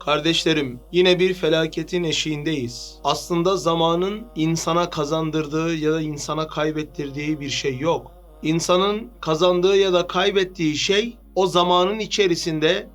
Kardeşlerim, yine bir felaketin eşiğindeyiz. Aslında zamanın insana kazandırdığı ya da insana kaybettirdiği bir şey yok. İnsanın kazandığı ya da kaybettiği şey o zamanın içerisinde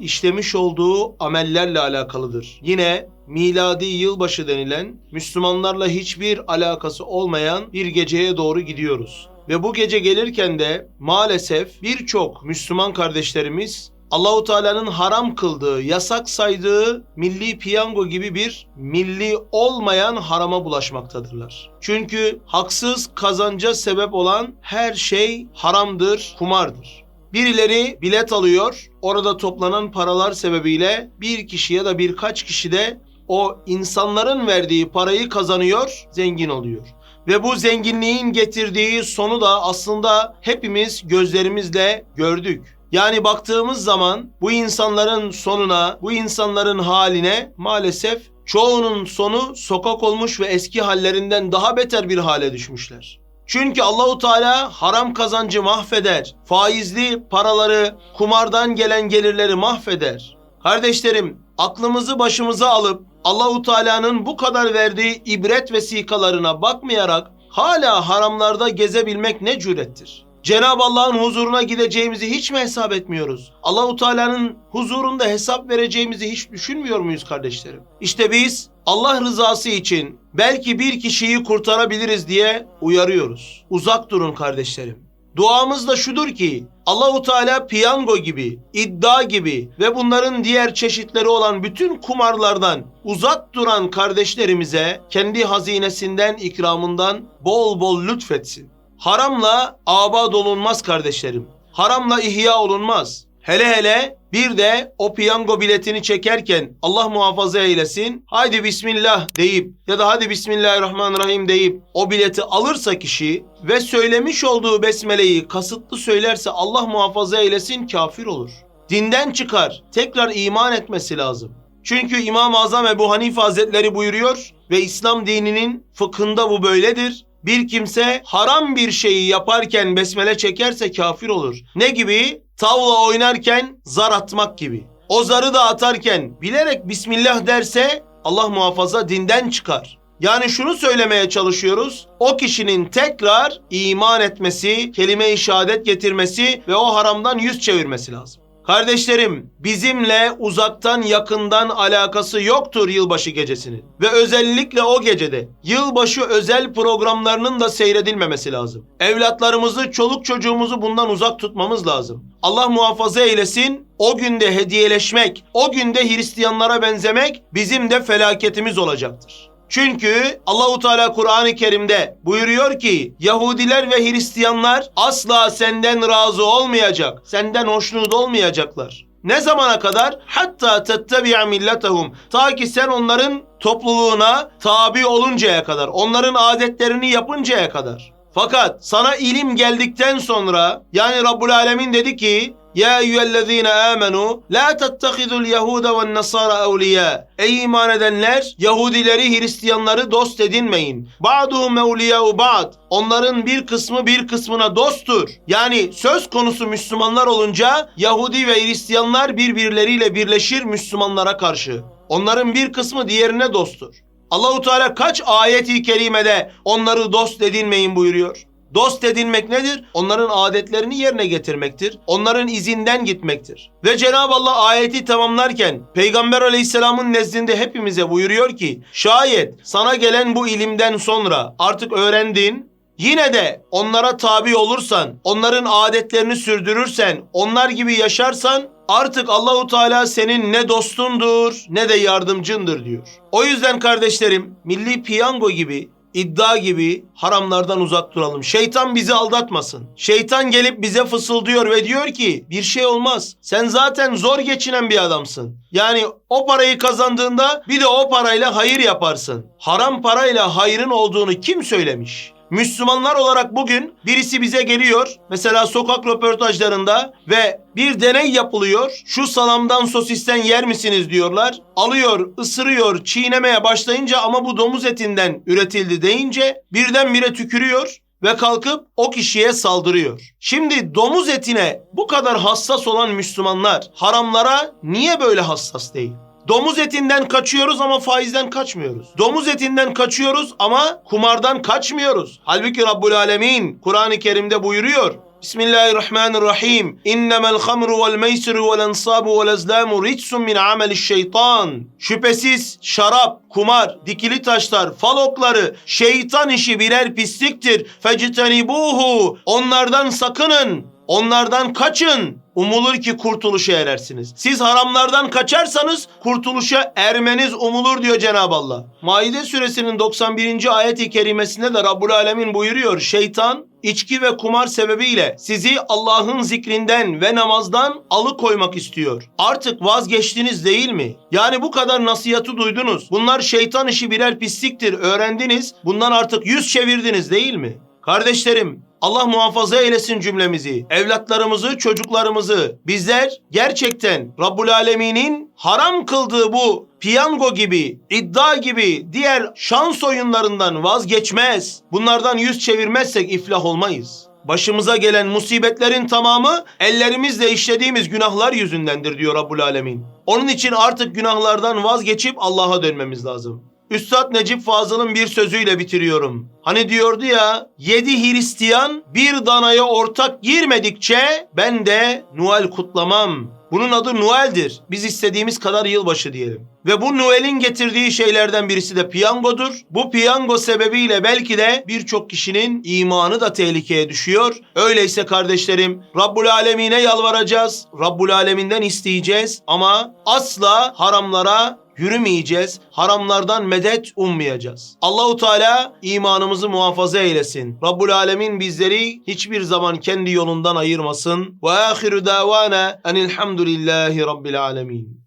işlemiş olduğu amellerle alakalıdır. Yine miladi yılbaşı denilen Müslümanlarla hiçbir alakası olmayan bir geceye doğru gidiyoruz. Ve bu gece gelirken de maalesef birçok Müslüman kardeşlerimiz Allahu Teala'nın haram kıldığı, yasak saydığı milli piyango gibi bir milli olmayan harama bulaşmaktadırlar. Çünkü haksız kazanca sebep olan her şey haramdır, kumardır. Birileri bilet alıyor. Orada toplanan paralar sebebiyle bir kişi ya da birkaç kişi de o insanların verdiği parayı kazanıyor, zengin oluyor. Ve bu zenginliğin getirdiği sonu da aslında hepimiz gözlerimizle gördük. Yani baktığımız zaman bu insanların sonuna, bu insanların haline maalesef çoğunun sonu sokak olmuş ve eski hallerinden daha beter bir hale düşmüşler. Çünkü Allahu Teala haram kazancı mahveder. Faizli paraları, kumardan gelen gelirleri mahveder. Kardeşlerim, aklımızı başımıza alıp Allahu Teala'nın bu kadar verdiği ibret vesikalarına bakmayarak hala haramlarda gezebilmek ne cürettir? Cenab-ı Allah'ın huzuruna gideceğimizi hiç mi hesap etmiyoruz? Allahu Teala'nın huzurunda hesap vereceğimizi hiç düşünmüyor muyuz kardeşlerim? İşte biz Allah rızası için belki bir kişiyi kurtarabiliriz diye uyarıyoruz. Uzak durun kardeşlerim. Duamız da şudur ki Allahu Teala piyango gibi, iddia gibi ve bunların diğer çeşitleri olan bütün kumarlardan uzak duran kardeşlerimize kendi hazinesinden, ikramından bol bol lütfetsin. Haramla abad olunmaz kardeşlerim. Haramla ihya olunmaz. Hele hele bir de o piyango biletini çekerken Allah muhafaza eylesin. Haydi bismillah deyip ya da hadi bismillahirrahmanirrahim deyip o bileti alırsa kişi ve söylemiş olduğu besmeleyi kasıtlı söylerse Allah muhafaza eylesin kafir olur. Dinden çıkar. Tekrar iman etmesi lazım. Çünkü İmam-ı Azam Ebu Hanife Hazretleri buyuruyor ve İslam dininin fıkhında bu böyledir. Bir kimse haram bir şeyi yaparken besmele çekerse kafir olur. Ne gibi? Tavla oynarken zar atmak gibi. O zarı da atarken bilerek Bismillah derse Allah muhafaza dinden çıkar. Yani şunu söylemeye çalışıyoruz. O kişinin tekrar iman etmesi, kelime-i şehadet getirmesi ve o haramdan yüz çevirmesi lazım. Kardeşlerim, bizimle uzaktan yakından alakası yoktur yılbaşı gecesinin. Ve özellikle o gecede yılbaşı özel programlarının da seyredilmemesi lazım. Evlatlarımızı, çoluk çocuğumuzu bundan uzak tutmamız lazım. Allah muhafaza eylesin, o günde hediyeleşmek, o günde Hristiyanlara benzemek bizim de felaketimiz olacaktır. Çünkü Allahu Teala Kur'an-ı Kerim'de buyuruyor ki Yahudiler ve Hristiyanlar asla senden razı olmayacak. Senden hoşnut olmayacaklar. Ne zamana kadar? Hatta tettebi'a milletehum. Ta ki sen onların topluluğuna tabi oluncaya kadar, onların adetlerini yapıncaya kadar. Fakat sana ilim geldikten sonra yani Rabbul Alemin dedi ki ya eyyühellezine amenu la tettehidul yehude ve nasara evliya. Ey iman edenler Yahudileri Hristiyanları dost edinmeyin. Ba'duhum evliya'u ba'd. Onların bir kısmı bir kısmına dosttur. Yani söz konusu Müslümanlar olunca Yahudi ve Hristiyanlar birbirleriyle birleşir Müslümanlara karşı. Onların bir kısmı diğerine dosttur. Allahu Teala kaç ayeti kerimede onları dost edinmeyin buyuruyor. Dost edinmek nedir? Onların adetlerini yerine getirmektir. Onların izinden gitmektir. Ve Cenab-ı Allah ayeti tamamlarken Peygamber Aleyhisselam'ın nezdinde hepimize buyuruyor ki şayet sana gelen bu ilimden sonra artık öğrendin Yine de onlara tabi olursan, onların adetlerini sürdürürsen, onlar gibi yaşarsan artık Allahu Teala senin ne dostundur ne de yardımcındır diyor. O yüzden kardeşlerim milli piyango gibi iddia gibi haramlardan uzak duralım. Şeytan bizi aldatmasın. Şeytan gelip bize fısıldıyor ve diyor ki bir şey olmaz. Sen zaten zor geçinen bir adamsın. Yani o parayı kazandığında bir de o parayla hayır yaparsın. Haram parayla hayırın olduğunu kim söylemiş? Müslümanlar olarak bugün birisi bize geliyor. Mesela sokak röportajlarında ve bir deney yapılıyor. Şu salamdan sosisten yer misiniz diyorlar. Alıyor, ısırıyor, çiğnemeye başlayınca ama bu domuz etinden üretildi deyince birdenbire tükürüyor ve kalkıp o kişiye saldırıyor. Şimdi domuz etine bu kadar hassas olan Müslümanlar haramlara niye böyle hassas değil? Domuz etinden kaçıyoruz ama faizden kaçmıyoruz. Domuz etinden kaçıyoruz ama kumardan kaçmıyoruz. Halbuki Rabbul Alemin Kur'an-ı Kerim'de buyuruyor. Bismillahirrahmanirrahim. İnnemel hamru vel meysru vel ensabu vel ezlamu ritsun min ameliş şeytan. Şüphesiz şarap, kumar, dikili taşlar, fal okları, şeytan işi birer pisliktir. Fectenibuhu. Onlardan sakının. Onlardan kaçın. Umulur ki kurtuluşa erersiniz. Siz haramlardan kaçarsanız kurtuluşa ermeniz umulur diyor Cenab-ı Allah. Maide suresinin 91. ayet-i kerimesinde de Rabbul Alemin buyuruyor. Şeytan içki ve kumar sebebiyle sizi Allah'ın zikrinden ve namazdan alıkoymak istiyor. Artık vazgeçtiniz değil mi? Yani bu kadar nasihatı duydunuz. Bunlar şeytan işi birer pisliktir öğrendiniz. Bundan artık yüz çevirdiniz değil mi? Kardeşlerim Allah muhafaza eylesin cümlemizi, evlatlarımızı, çocuklarımızı. Bizler gerçekten Rabbul Alemin'in haram kıldığı bu piyango gibi, iddia gibi diğer şans oyunlarından vazgeçmez. Bunlardan yüz çevirmezsek iflah olmayız. Başımıza gelen musibetlerin tamamı ellerimizle işlediğimiz günahlar yüzündendir diyor Rabbul Alemin. Onun için artık günahlardan vazgeçip Allah'a dönmemiz lazım. Üstad Necip Fazıl'ın bir sözüyle bitiriyorum. Hani diyordu ya, yedi Hristiyan bir danaya ortak girmedikçe ben de Noel kutlamam. Bunun adı Noel'dir. Biz istediğimiz kadar yılbaşı diyelim. Ve bu Noel'in getirdiği şeylerden birisi de piyangodur. Bu piyango sebebiyle belki de birçok kişinin imanı da tehlikeye düşüyor. Öyleyse kardeşlerim Rabbul Alemin'e yalvaracağız. Rabbul Alemin'den isteyeceğiz ama asla haramlara yürümeyeceğiz. Haramlardan medet ummayacağız. Allahu Teala imanımızı muhafaza eylesin. Rabbul Alemin bizleri hiçbir zaman kendi yolundan ayırmasın. Ve ahiru davana enilhamdülillahi rabbil alemin.